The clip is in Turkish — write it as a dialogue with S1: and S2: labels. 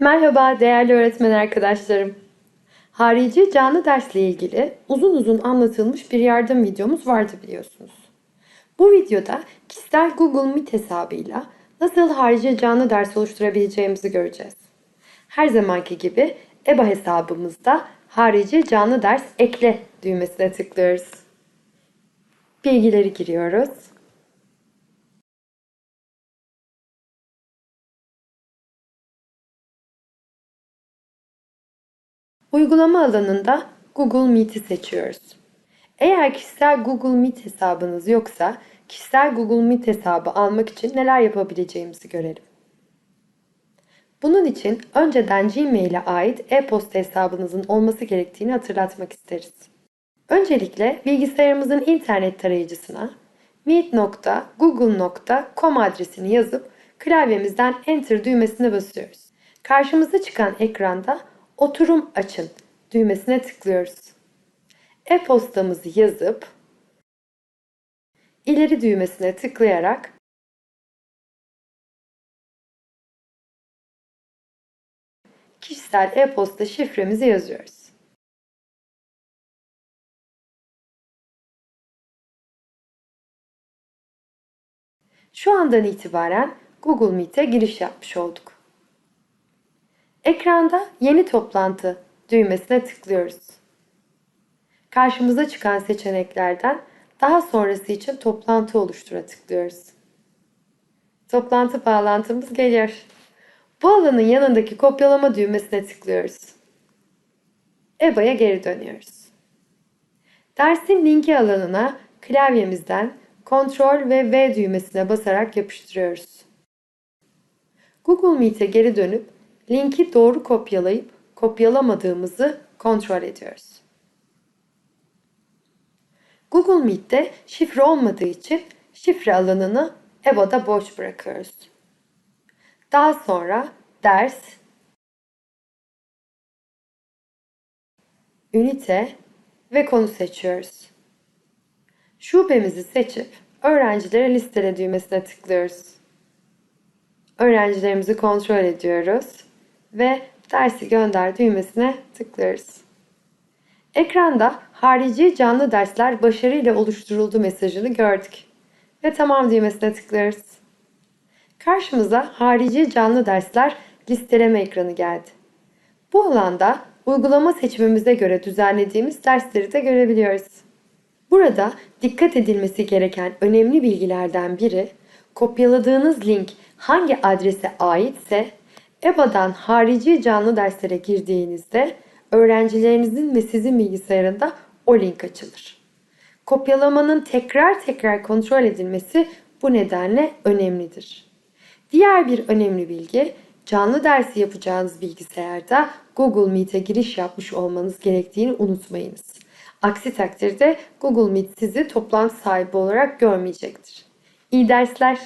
S1: Merhaba değerli öğretmen arkadaşlarım. Harici canlı dersle ilgili uzun uzun anlatılmış bir yardım videomuz vardı biliyorsunuz. Bu videoda kişisel Google Meet hesabıyla nasıl harici canlı ders oluşturabileceğimizi göreceğiz. Her zamanki gibi EBA hesabımızda harici canlı ders ekle düğmesine tıklıyoruz. Bilgileri giriyoruz. Uygulama alanında Google Meet'i seçiyoruz. Eğer kişisel Google Meet hesabınız yoksa kişisel Google Meet hesabı almak için neler yapabileceğimizi görelim. Bunun için önceden Gmail'e ait e-posta hesabınızın olması gerektiğini hatırlatmak isteriz. Öncelikle bilgisayarımızın internet tarayıcısına meet.google.com adresini yazıp klavyemizden Enter düğmesine basıyoruz. Karşımıza çıkan ekranda Oturum açın düğmesine tıklıyoruz. E-postamızı yazıp ileri düğmesine tıklayarak kişisel e-posta şifremizi yazıyoruz. Şu andan itibaren Google Meet'e giriş yapmış olduk. Ekranda yeni toplantı düğmesine tıklıyoruz. Karşımıza çıkan seçeneklerden daha sonrası için toplantı oluştura tıklıyoruz. Toplantı bağlantımız geliyor. Bu alanın yanındaki kopyalama düğmesine tıklıyoruz. EBA'ya geri dönüyoruz. Dersin linki alanına klavyemizden Ctrl ve V düğmesine basarak yapıştırıyoruz. Google Meet'e geri dönüp linki doğru kopyalayıp kopyalamadığımızı kontrol ediyoruz. Google Meet'te şifre olmadığı için şifre alanını EBA'da boş bırakıyoruz. Daha sonra ders, ünite ve konu seçiyoruz. Şubemizi seçip öğrencilere listele düğmesine tıklıyoruz. Öğrencilerimizi kontrol ediyoruz ve dersi gönder düğmesine tıklıyoruz. Ekranda harici canlı dersler başarıyla oluşturuldu mesajını gördük ve tamam düğmesine tıklıyoruz. Karşımıza harici canlı dersler listeleme ekranı geldi. Bu alanda uygulama seçimimize göre düzenlediğimiz dersleri de görebiliyoruz. Burada dikkat edilmesi gereken önemli bilgilerden biri kopyaladığınız link hangi adrese aitse EBA'dan harici canlı derslere girdiğinizde öğrencilerinizin ve sizin bilgisayarında o link açılır. Kopyalamanın tekrar tekrar kontrol edilmesi bu nedenle önemlidir. Diğer bir önemli bilgi, canlı dersi yapacağınız bilgisayarda Google Meet'e giriş yapmış olmanız gerektiğini unutmayınız. Aksi takdirde Google Meet sizi toplantı sahibi olarak görmeyecektir. İyi dersler.